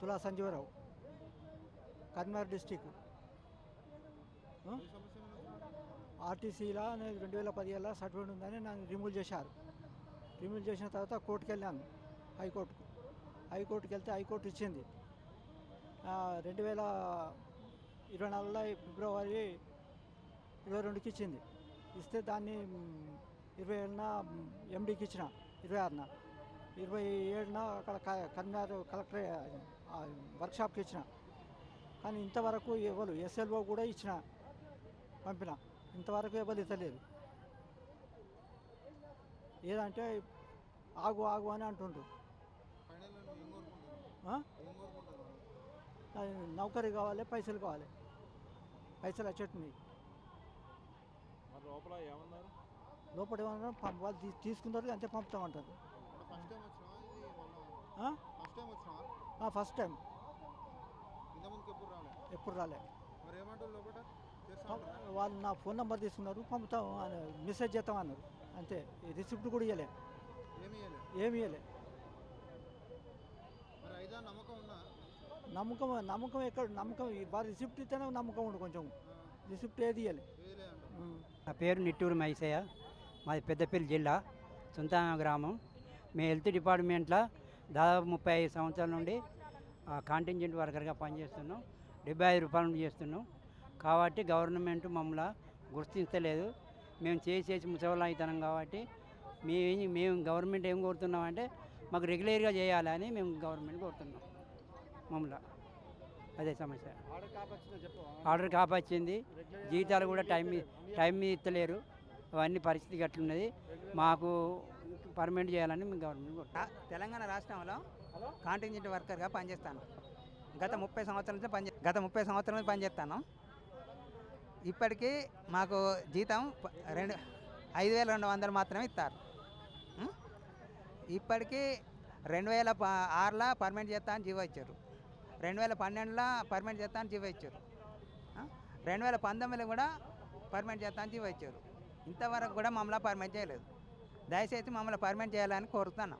తులా సంజీవరావు కరీంనగర్ డిస్టిక్. ఆర్టీసీలో రెండు వేల పదిహేళ్ళ సర్టిఫికేట్ ఉందని నన్ను రిమూవ్ చేశారు. రిమూవ్ చేసిన తర్వాత కోర్టుకు వెళ్ళాను హైకోర్టుకు. హైకోర్టుకి వెళ్తే హైకోర్టు ఇచ్చింది. రెండు వేల ఇరవై నాలుగులో ఫిబ్రవరి ఇరవై రెండుకి ఇచ్చింది. ఇస్తే దాన్ని ఇరవై ఏడున ఎండీకి ఇచ్చిన ఇరవై ఆరున. ఇరవై ఏడున అక్కడ క- కరీంనగర్ కలెక్టర్ వర్క్షాప్కి ఇచ్చిన. కానీ ఇంతవరకు ఎవరు ఎస్ఎల్ఓ కూడా ఇచ్చిన పంపిన. ఇంతవరకు ఎవరు ఇతలేదు ఏదంటే ఆగు ఆగు అని అంటుండ్రు. నౌకరీ కావాలి పైసలు కావాలి. పైసలు వచ్చేట్టున్నాయి లోపల ఏమన్నారు? లోపల ఏమన్నా పం- వాళ్ళు తీ- తీసుకున్నారు అంతే పంపుతామంటారు. ఫస్ట్ టైం ఎప్పుడు రాలే? వాళ్ళు నా ఫోన్ నెంబర్ తీసుకున్నారు పంపుతాం మెసేజ్ చేస్తాం అన్నారు అంతే ఈ రిసిప్ట్ కూడా ఇవ్వలే ఏమి ఇవ్వలే ఏమి ఇవ్వలే మరి ఐదా నమ్మకం నమ్మకం నమ్మకం ఎక్కడ నమ్మకం ఈ వారి రిసిప్ట్ ఇస్తేనే నమ్మకం ఉండు కొంచెం. రిసిప్ట్ ఏది ఇవ్వలే. నా పేరు నిట్టూరు మైసయ్య మాది పెద్దపల్లి జిల్లా సుంతాన గ్రామం. మీ హెల్త్ డిపార్ట్మెంట్లో దాదాపు ముప్పై ఐదు సంవత్సరాల నుండి కాంటింజెంట్ వర్కర్గా పనిచేస్తున్నాం. డెబ్బై ఐదు రూపాయలు చేస్తున్నాం. కాబట్టి గవర్నమెంట్ మమ్మల్ని గుర్తించలేదు. మేము చేసేసి చేసి ముసవలం అవుతున్నాం కాబట్టి మేము మేము గవర్నమెంట్ ఏం కోరుతున్నామంటే మాకు రెగ్యులర్గా చేయాలని మేము గవర్నమెంట్ కోరుతున్నాం. మమ్మల్ని. అదే సమస్య. ఆర్డర్ కాపచ్చింది. జీతాలు కూడా టైం టైం మీద ఇస్తలేరు. అవన్నీ పరిస్థితి గట్లున్నది. మాకు పర్మనెంట్ చేయాలని మేము గవర్నమెంట్ తెలంగాణ రాష్ట్రంలో కాంటింజెంట్ వర్కర్గా పనిచేస్తాను. గత ముప్పై సంవత్సరాల నుంచి పనిచే గత ముప్పై సంవత్సరాల నుంచి పనిచేస్తాను ఇప్పటికీ మాకు జీతం రెండు ఐదు వేల రెండు వందలు మాత్రమే ఇస్తారు? ఇప్పటికీ రెండు వేల ప ఆరులో పర్మనెంట్ చేస్తా అని జీవో ఇచ్చారు. రెండు వేల పన్నెండులో పర్మనెంట్ చేస్తా అని జీవో ఇచ్చారు? రెండు వేల పంతొమ్మిదిలో కూడా పర్మనెంట్ చేస్తా అని జీవో ఇచ్చారు. ఇంతవరకు కూడా మమ్మల్ని పర్మనెంట్ చేయలేదు. దయచేసి మమ్మల్ని పర్మనెంట్ చేయాలని కోరుతున్నాను